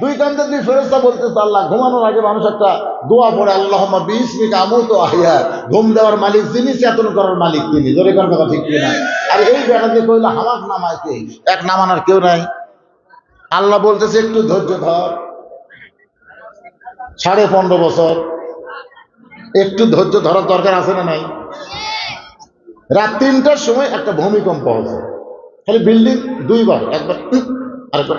দুই কান্দে দুই ফেরেস্তা বলতেছে, আল্লাহ, ঘুমানোর আগে মানুষ একটা দোয়া পড়ে আল্লাহ বিসমিক আমু তো আহিয়া। ঘুম দেওয়ার মালিক তিনি চেতন করার মালিক তিনি। জোরে কোন কথা ঠিক কিনা? আর এই বেড়াতে কইলে, হামাক নামায় এক নামানোর কেউ নাই। আল্লাহ বলতেছে, একটু ধৈর্য ধর। সাড়ে পনেরো বছর। একটু ধৈর্য ধরার দরকার আছে না নাই? রাত তিনটার সময় একটা ভূমিকম্প হচ্ছে খালি বিল্ডিং দুইবার, একবার আরেকবার।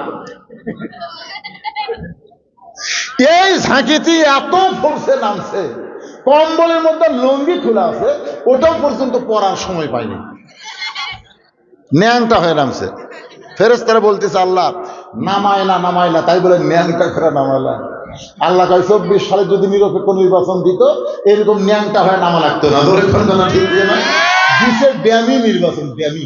এই ঝাঁকিটি এত ফোর্সে নামছে। কম্বলের মধ্যে লঙ্গি খোলা আছে, ওটাও পর্যন্ত পরার সময় পাইনি। ন্যাংটা হয়ে নামছে। ফেরেস্তারা বলতেছে, আল্লাহ নামাইলা নামাইলা তাই বলে, ন্যাংটা করে নামাইলা আল্লাহ কয়, চব্বিশ সালে যদি নিরপেক্ষ নির্বাচন দিত, এরকম ন্যাংটা হয়ে নামা লাগতো না। ধরে কোন কথা ঠিক না দিছে ব্যায়ামী নির্বাচন ব্যায়ামী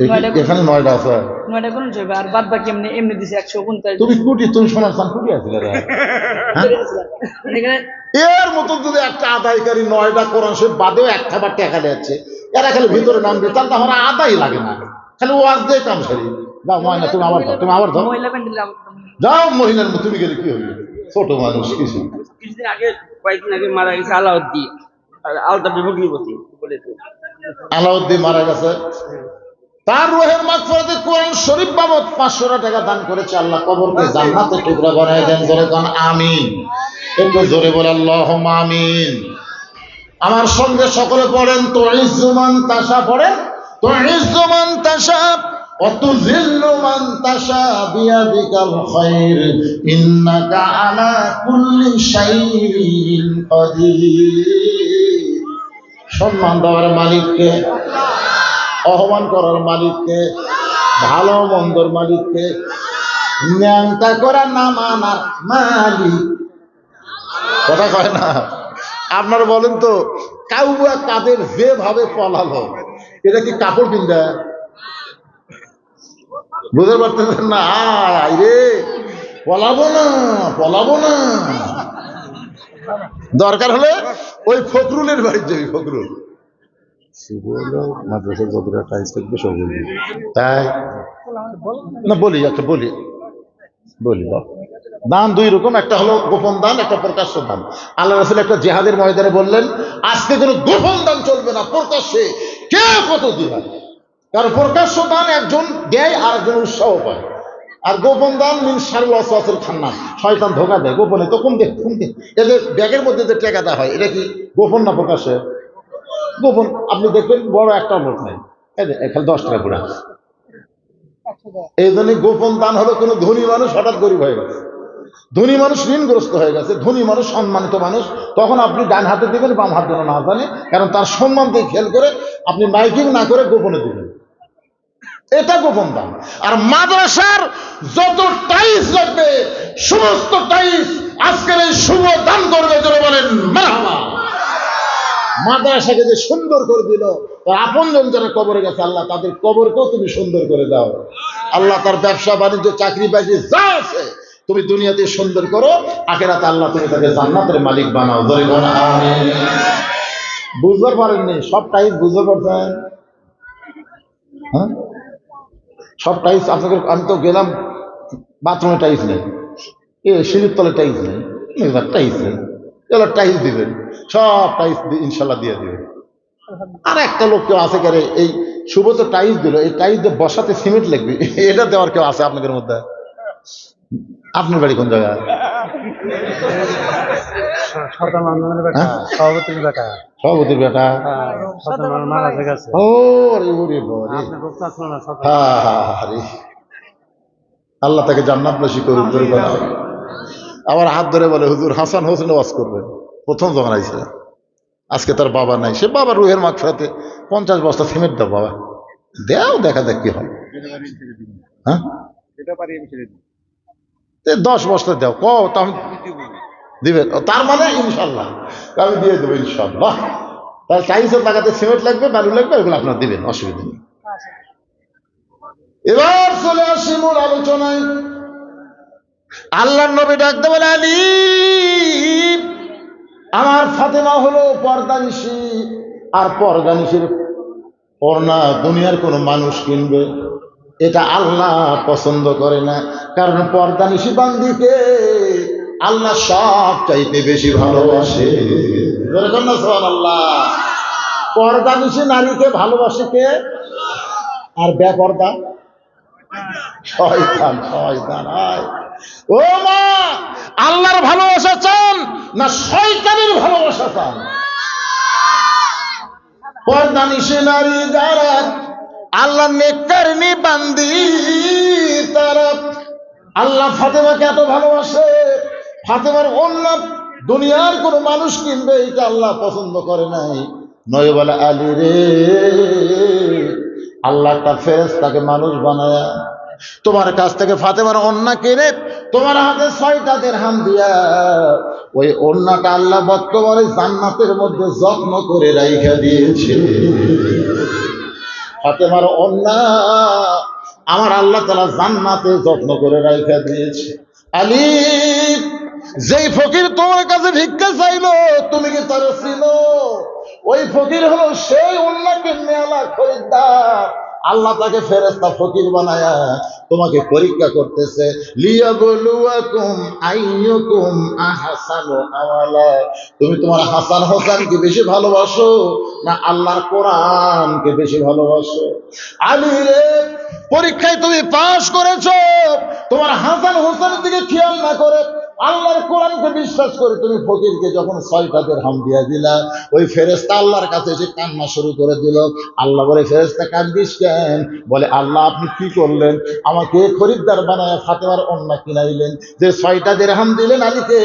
এখানে- নয়টা আছে। নয়টা কোন আর বাদ বাকি এমনি এমনি দিছে একশো উনতাল্লিশ তুমি কুটি তুমি শোনার চান কুটি আছে এর মতো যদি একটা আদায়কারী নয়টা কোরআন শরীফ বাদেও এক খাবার টাকা দিচ্ছে এরা খালি ভিতরে নামবে তাহলে আমার আদায় লাগে না। খালি ওয়াজ দিয়ে কাম সারি। যাও ময়না তুমি আবার তুমি আবার ধর যাও মহিলার মতো তুমি গেলে কি হইবে ছোট মানুষ কিছু। কিছুদিন আগে কয়েকদিন আগে মারা গেছে আলাউদ্দি আর বিভগ্নিপতি বলেছে আলাউদ্দিন মারা গেছে। তার রোহের মাগফিরাতে কোরআন শরীফ বাবদ পাঁচশো টাকা দান করেছে আল্লাহ কবরকে জান্নাতে টুকরা বানায় দেন জোরে কোন আমিন একটু জোরে বলে আল্লাহ আমিন আমার সঙ্গে সকলে পড়েন তো ইজ্জুমান তাসা পড়েন তো ইজ্জুমান তাসা وتذل من تشاء بيدك الخير إنك على كل شيء قدير সম্মান দেওয়ার মালিককে অপমান করার মালিককে, ভালো মন্দর মালিককে, ন্যাংটা করা না মানার মালিক। কথা কয় না? আপনারা বলেন তো কাউয়া কাদের যেভাবে পলালো এটা কি কাপড় কিনতে বুঝতে পারতেছেন না? রে, পলাবো না পলাবো না। দরকার হলে ওই ফখরুলের বাড়ি যাবি, ফখরুল। জেহাদের ময়দানে বললেন, আজকে কোনো গোপন দান চলবে না, প্রকাশ্যে কে কত দিবে কারণ প্রকাশ্য দান একজন দেয় আর একজন উৎসাহ পায়। আর গোপন দান মিন সারুল খান্না শয়তান ধোকা দেয়। গোপনে তো কোন দেখ এদের ব্যাগের মধ্যে যে টাকা দেওয়া হয়, এটা কি গোপন না প্রকাশ্যে? গোপন। আপনি দেখবেন বড় একটা লোক নেই। এখানে দশ টাকা করে এই জন্য গোপন দান হলো কোনো ধনী মানুষ হঠাৎ গরিব হয়ে গেছে। ধনী মানুষ ঋণগ্রস্ত হয়ে গেছে, ধনী মানুষ, সম্মানিত মানুষ। তখন আপনি ডান হাতে দিবেন, বাম হাত না জানে, কারণ তার সম্মান দিয়ে খেয়াল করে আপনি মাইকিং না করে গোপনে দিবেন। এটা গোপন দান। আর মাদ্রাসার যত টাইস লাগবে সমস্ত টাইস আজকের এই শুভ দান করবে যারা বলেন মারহাবা মাদ্রাসাকে যে সুন্দর করে দিল, তার আপনজন যারা কবরে গেছে, আল্লাহ তাদের কবরকেও তুমি সুন্দর করে দাও। আল্লাহ তার ব্যবসা, বাণিজ্য, চাকরি, বাকরি যা আছে, তুমি দুনিয়াতে সুন্দর করো, আখেরাতে আল্লাহ তুমি তাকে জান্নাতের মালিক বানাও। ধরে বুঝতে পারেননি? সব টাইস বুঝতে পারছেন? হ্যাঁ? সব টাইস আপনাকে আমি তো গেলাম, বাথরুমে টাইস নেই, এ সিঁড়ির তলে টাইস নেই টাইস নেই। এগুলো টাইস দিবেন সব টাইস ইনশাল্লাহ দিয়ে দিবেন আর একটা লোক কেউ আছে কেন এই শুভ তো টাইস দিল এই টাইস দিয়ে বসাতে সিমেন্ট লাগবে এটা দেওয়ার কেউ আছে আপনাদের মধ্যে আপনার বাড়ি কোন জায়গায় হ্যাঁ? সভাপতির বেটা সভাপতির বেটা ও। আল্লাহ তাকে জান্নাত নসি করুন আবার হাত ধরে বলে হুজুর হাসান হোসেন ওয়াজ করবেন। প্রথম যখন আইসে আজকে তার বাবা নাই। সে বাবা রুহের মাকফাতে পঞ্চাশ বস্তা সিমেন্ট দাও বাবা। দেও দেখা দেখ কি হয়। হ্যাঁ? দশ বস্তা দাও। ক তা আমি দিবেন। তার মানে ইনশাল্লাহ আমি দিয়ে দেবো ইনশাল্লাহ তাহলে টাইলসের লাগাতে সিমেন্ট লাগবে বালু লাগবে ওগুলো আপনার দিবেন অসুবিধা নেই। এবার চলে আসি মূল আলোচনায়। আল্লাহ নবী ডাকতে বলে, আলী, আমার ফাতেমা হলো পর্দানিশি আর পর্দানিশির পর্ণা দুনিয়ার কোনো মানুষ কিনবে। এটা আল্লাহ পছন্দ করে না। কারণ পর্দা নিশি বান্দিকে আল্লাহ সব চাইতে বেশি ভালোবাসে। আল্লাহ পর্দা নিশি নারীকে ভালোবাসে কে? আর বেপর্দা? শয়তান শয়তান, আয়। ও মা, আল্লাহর ভালোবাসা চান না শয়তানের ভালোবাসা চান? পর্দা নিশে নারী যারা আল্লাহ নেককারিনী বান্দি তারা আল্লাহ ফাতেমাকে এত ভালোবাসে। ফাতেমার অন্য দুনিয়ার কোন মানুষ কিনবে, এটা আল্লাহ পছন্দ করে নাই। নয় বলে, আলী রে, আল্লাহ একটা ফেরেস তাকে মানুষ বানায়, তোমার কাছ থেকে ফাতেমার অন্যা কিনে তোমার হাতে ছয়টা দেড়হাম দিয়া ওই অন্যটা আল্লাহ বর্তমানে জান্নাতের মধ্যে যত্ন করে রাইখা দিয়েছে। ফাতেমার অন্যা আমার আল্লাহ তালা জান্নাতে যত্ন করে রাইখা দিয়েছে। আলী, যেই ফকির তোমার কাছে ভিক্ষা চাইলো, তুমি কি তার ছিল? ওই ফকির হলো সেই অন্যকে মেলা খরিদ্দার। আল্লাহ তাকে ফেরেস্তা ফকির বানায়া তোমাকে পরীক্ষা করতেছে, লিয়াবলুয়াকুম আইয়ুকুম আহসানু আমালা। তুমি তোমার হাসান হোসেনকে বেশি ভালোবাসো না আল্লাহর কোরআনকে বেশি ভালোবাসো? আলী রে, পরীক্ষায় তুমি পাশ করেছ, তোমার হাসান হোসেনের দিকে খেয়াল না করে আল্লাহর কোরআনকে বিশ্বাস করে তুমি ফকিরকে যখন ছয়টা হাম দিয়া দিলা, ওই ফেরেস্তা আল্লাহর কাছে এসে কান্না শুরু করে দিল। আল্লাহ বলে ফেরেস্তা কান্দিস কেন? বলে, আল্লাহ, আপনি কি করলেন? আমাকে খরিদ্দার বানায় ফাতেমার অন্য কিনাইলেন। যে ছয়টা হাম দিলেন আলীকে,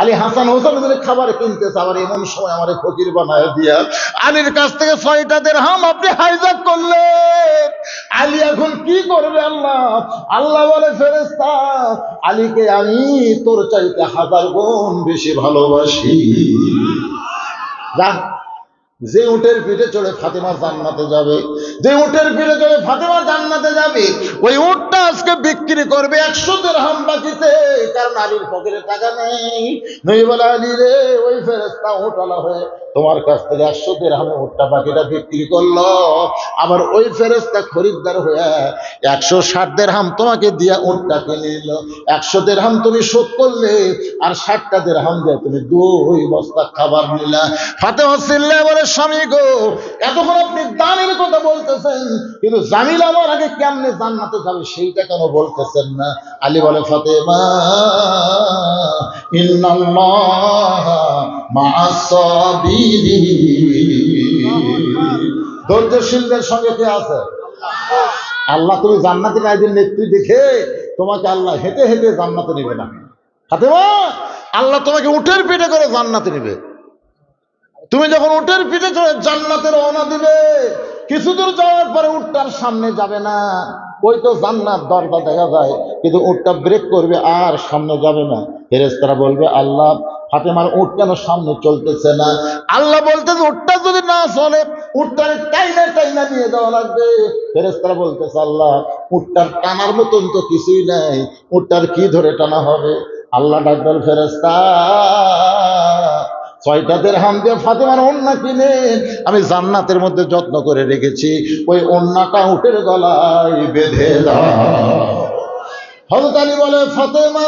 আলী হাসান হোসেন যদি খাবার কিনতেছে, আবার এমন সময় আমার ফকির বানায় দিয়া, আলীর কাছ থেকে ছয়টা হাম আপনি হাইজাক করলেন। আলী এখন কি করবে আল্লাহ? আল্লাহ বলে ফেরেস্তা আলীকে আমি তোর চাইতে হাজার গুণ বেশি ভালোবাসি। যা যে উটের পিঠে চড়ে ফাতেমা জান্নাতে যাবে, যে উটের পিঠে চড়ে ফাতেমা জান্নাতে যাবে, ওই উটটা আজকে বিক্রি করবে একশো হাম বাকিতে। কারণ আলীর পকেটে টাকা নেই। নই বলে আলী রে, ওই ফেরেস্তা উঠালা হয়ে তোমার কাছ থেকে একশো হামে উটটা বাকিটা বিক্রি করল। আবার ওই ফেরেস্তা খরিদ্দার হয়ে একশো ষাট হাম তোমাকে দিয়া উটটা কিনে নিল। একশো হাম তুমি শোধ করলে, আর ষাটটা হাম দিয়ে তুমি দুই বস্তা খাবার নিলা। ফাতেমা হসিল্লা বলে স্বামী গো, এতক্ষণ আপনি দানের কথা বলতেছেন, কিন্তু জামিল আমার আগে কেমনে জান্নাতে যাবে সেইটা কেন বলতেছেন না? আলী বলে ইন্নাল্লাহ ধৈর্যশীলদের সঙ্গে কে আছে? আল্লাহ, তুমি জান্নাতে কায়দের নেত্রী দেখে তোমাকে আল্লাহ হেঁটে হেঁটে জান্নাতে নেবে না। ফাতেমা, আল্লাহ তোমাকে উঠের পিঠে করে জান্নাতে নেবে। তুমি যখন উটের পিঠে চড়ে জান্নাতের রওনা দিবে, কিছু দূর যাওয়ার পরে উটটার সামনে যাবে না। ওই তো জান্নাত দরজা দেখা যায়, কিন্তু উটটা ব্রেক করবে আর সামনে যাবে না। ফেরেস্তারা বলবে, আল্লাহ, ফাতেমার উট কেন সামনে চলতেছে না? আল্লাহ বলতেছে উটটা যদি না চলে, উটটার টাইনা টাইনা নিয়ে যাওয়া লাগবে। ফেরেস্তারা বলতেছে, আল্লাহ, উটটার টানার মতন তো কিছুই নাই। উটটার কি ধরে টানা হবে? আল্লাহ ডাকবেন ফেরেস্তা ছয়টা হাম দিয়ে ফাতেমার অন্যা কিনে? আমি জান্নাতের মধ্যে যত্ন করে রেখেছি। ওই অন্যটা উঠের গলায় বেঁধে দাও। হজরত আলী বলে, ফাতেমা!